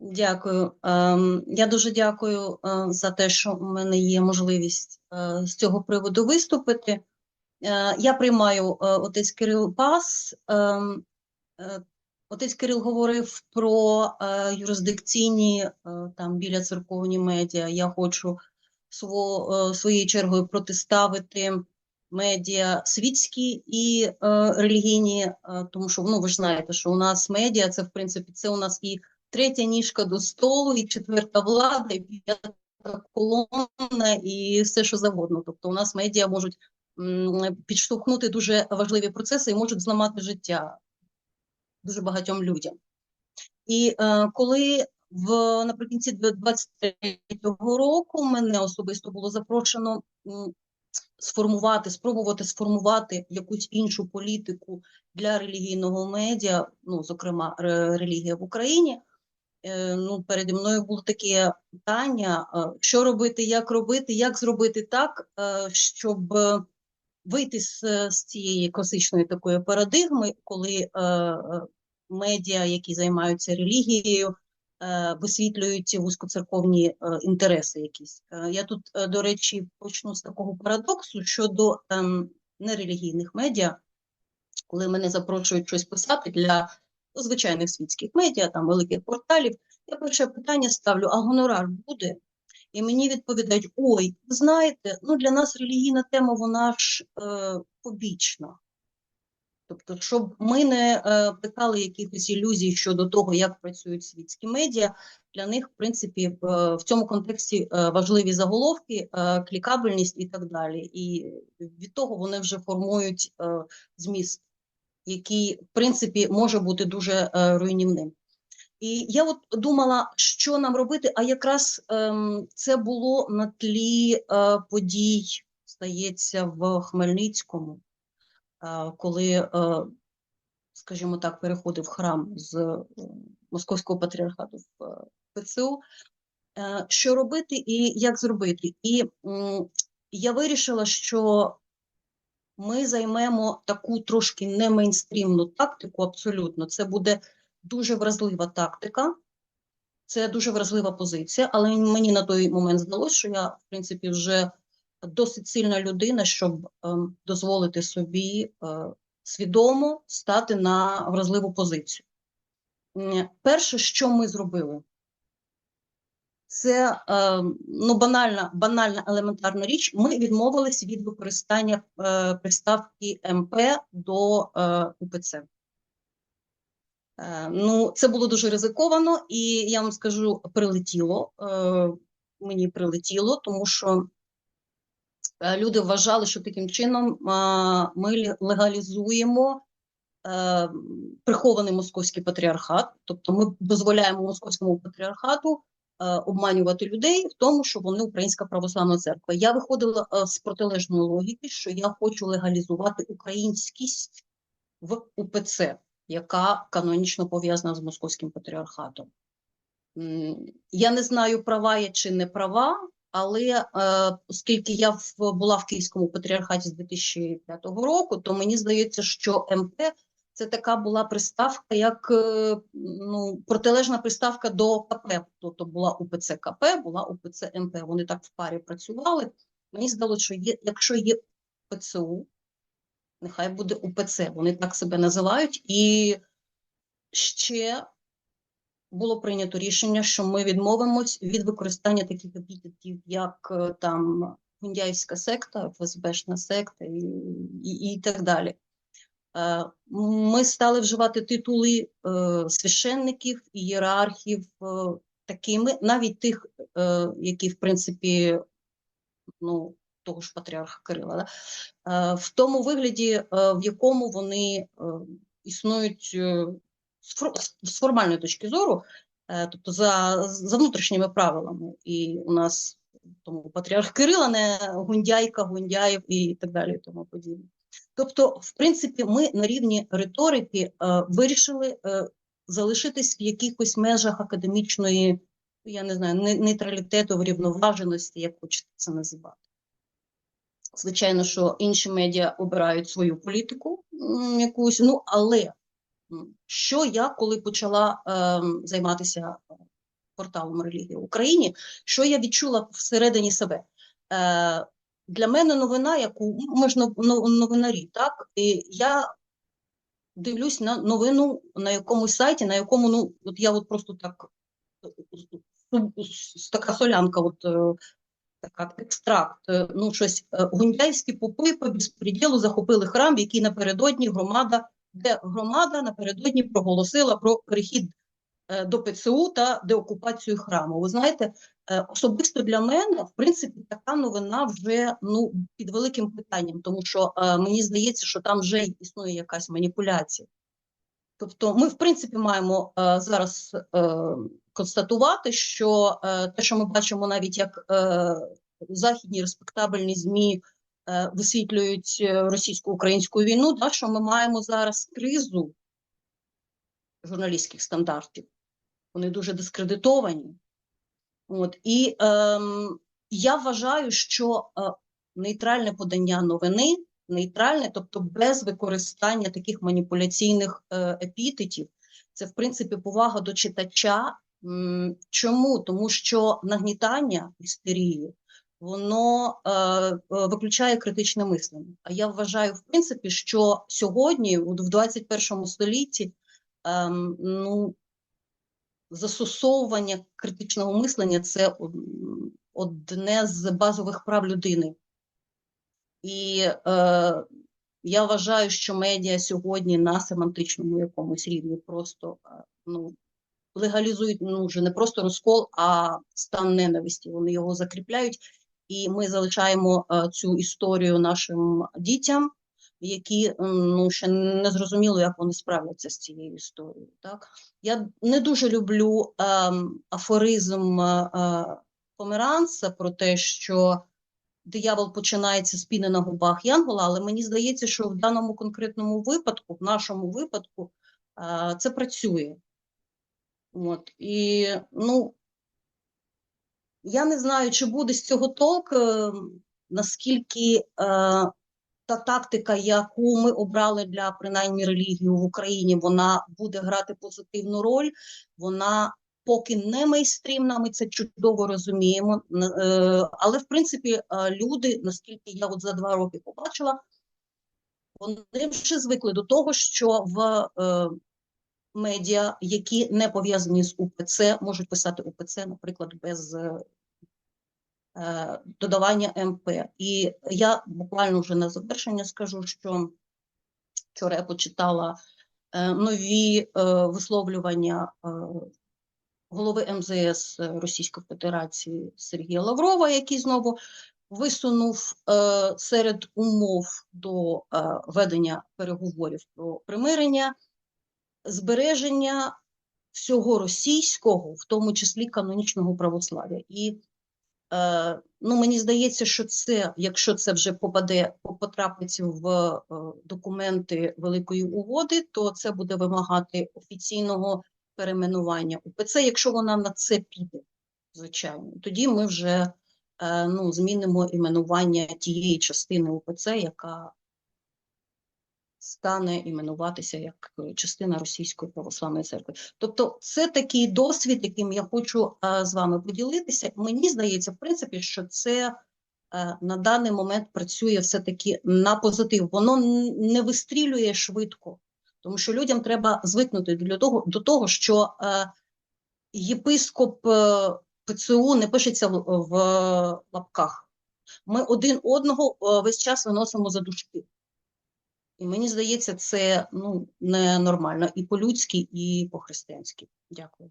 Дякую. Ем, Я дуже дякую е, за те, що в мене є можливість е, з цього приводу виступити. Е, Я приймаю отець Кирил Пас. Ем, Отець Кирил говорив про юрисдикційні там біля церковні медіа. Я хочу сво, своєю чергою протиставити медіа світські і релігійні, тому що ну ви ж знаєте, що у нас медіа це в принципі це у нас і третя ніжка до столу, і четверта влада, і п'ята колона, і все, що завгодно. Тобто, у нас медіа можуть підштовхнути дуже важливі процеси і можуть зламати життя дуже багатьом людям. І е, коли в наприкінці 23-го року мене особисто було запрошено сформувати, спробувати сформувати якусь іншу політику для релігійного медіа, ну, зокрема, релігія в Україні. Е, Ну, переді мною було таке питання: е, що робити, як робити, як зробити так, е, щоб вийти з, з цієї класичної такої парадигми, коли медіа, які займаються релігією, висвітлюють вузькоцерковні е, інтереси якісь. Я тут, до речі, почну з такого парадоксу щодо ем, нерелігійних медіа, коли мене запрошують щось писати для звичайних світських медіа, там великих порталів, я перше питання ставлю: а гонорар буде? І мені відповідають: ой, ви знаєте, ну для нас релігійна тема, вона ж е, побічна. Тобто, щоб ми не е, плекали якихось ілюзій щодо того, як працюють світські медіа, для них, в принципі, в, е, в цьому контексті е, важливі заголовки, е, клікабельність і так далі. І від того вони вже формують е, зміст, який, в принципі, може бути дуже е, руйнівним. І я от думала, що нам робити, а якраз ем, це було на тлі е, подій, стається, в Хмельницькому, е, коли, е, скажімо так, переходив храм з е, Московського патріархату в е, ПЦУ. Е, що робити і як зробити? І м, я вирішила, що ми займемо таку трошки не мейнстрімну тактику, абсолютно. Це буде дуже вразлива тактика, це дуже вразлива позиція, але мені на той момент здалося, що я, в принципі, вже досить сильна людина, щоб ем, дозволити собі е, свідомо стати на вразливу позицію. Перше, що ми зробили, це е, ну, банальна, банальна елементарна річ. Ми відмовились від використання е, приставки МП до е, УПЦ. Ну, це було дуже ризиковано, і я вам скажу, прилетіло. Мені прилетіло, тому що люди вважали, що таким чином ми легалізуємо прихований московський патріархат, тобто ми дозволяємо московському патріархату обманювати людей в тому, що вони українська православна церква. Я виходила е, з протилежної логіки, що я хочу легалізувати українськість в УПЦ, яка канонічно пов'язана з московським патріархатом. Я не знаю, права я чи не права, але е, оскільки я в, була в Київському патріархаті з 2005 року, то мені здається, що МП це така була приставка, як е, ну, протилежна приставка до КП. Тобто була УПЦ КП, була УПЦ МП. Вони так в парі працювали. Мені здалося, що є, якщо є ПЦУ, нехай буде УПЦ. Вони так себе називають. І ще було прийнято рішення, що ми відмовимось від використання таких епітетів, як е, там Гундяївська секта, ФСБшна секта і, і, і так далі. Е, Ми стали вживати титули е, священників, ієрархів, е, такими, навіть тих, які, в принципі, ну, того ж патріарха Кирила, да? в тому вигляді, в якому вони існують з формальної точки зору, тобто за, за внутрішніми правилами. І у нас тому патріарх Кирила не Гундяйка, Гундяєв і так далі, і тому подібне. Тобто, в принципі, ми на рівні риторики е, вирішили е, залишитись в якихось межах академічної, я не знаю, нейтралітету, врівноваженості, як хочете це називати. Звичайно, що інші медіа обирають свою політику якусь, ну але що я, коли почала ем, займатися порталом Релігія в Україні, що я відчула всередині себе. Е, для мене новина, яку ми ж нов- нов- новинарі, так? І я дивлюсь на новину на якомусь сайті, на якому, ну, от я от просто так, ну, така солянка, от е, така екстракт, е, ну, щось е, гундяйські попи по безпреділу захопили храм, який напередодні громада, де громада напередодні проголосила про перехід е, до ПЦУ та деокупацію храму. Ви знаєте, е, особисто для мене, в принципі, така новина вже ну, під великим питанням, тому що е, мені здається, що там вже існує якась маніпуляція. Тобто, ми, в принципі, маємо е, зараз е, констатувати, що е, те, що ми бачимо, навіть як е, західні респектабельні ЗМІ е, висвітлюють е, російсько-українську війну, да, що ми маємо зараз кризу журналістських стандартів. Вони дуже дискредитовані. От, і ем, я вважаю, що е, нейтральне подання новини, нейтральне, тобто без використання таких маніпуляційних е, епітетів, це в принципі повага до читача. Чому? Тому що нагнітання істерії, воно е, е, виключає критичне мислення. А я вважаю, в принципі, що сьогодні, в 21 столітті, ем, ну, застосовування критичного мислення це одне з базових прав людини. І е, я вважаю, що медіа сьогодні на семантичному якомусь рівні просто е, ну, легалізують ну, вже не просто розкол, а стан ненависті. Вони його закріпляють, і ми залишаємо е, цю історію нашим дітям, які ну, ще не зрозуміло, як вони справляться з цією історією. Так? Я не дуже люблю ем, афоризм е, е, Померанца про те, що диявол починається з піни на губах Янгола, але мені здається, що в даному конкретному випадку, в нашому випадку, е, це працює. От, і, ну, я не знаю, чи буде з цього толк, е, наскільки е, та тактика, яку ми обрали для принаймні релігії в Україні, вона буде грати позитивну роль. Вона поки не мейстрімна, ми це чудово розуміємо. Е, Але в принципі е, люди, наскільки я от за два роки побачила, вони вже звикли до того, що в е, медіа, які не пов'язані з УПЦ, можуть писати УПЦ, наприклад, без додавання МП. І я буквально вже на завершення скажу, що вчора я почитала е, нові е, висловлювання е, голови МЗС Російської Федерації Сергія Лаврова, який знову висунув е, серед умов до е, ведення переговорів про примирення збереження всього російського, в тому числі канонічного православ'я. І е, ну, мені здається, що це, якщо це вже попаде, потрапить в е, документи Великої угоди, то це буде вимагати офіційного перейменування УПЦ, якщо вона на це піде, звичайно. Тоді ми вже е, ну, змінимо іменування тієї частини УПЦ, яка стане іменуватися як е, частина Російської православної церкви. Тобто, це такий досвід, яким я хочу е, з вами поділитися. Мені здається, в принципі, що це е, на даний момент працює все-таки на позитив. Воно не вистрілює швидко, тому що людям треба звикнути для того, до того, що єпископ ПЦУ не пишеться в, лапках. Ми один одного весь час виносимо за дужки. І мені здається, це ну, ненормально і по-людськи, і по-християнськи. Дякую.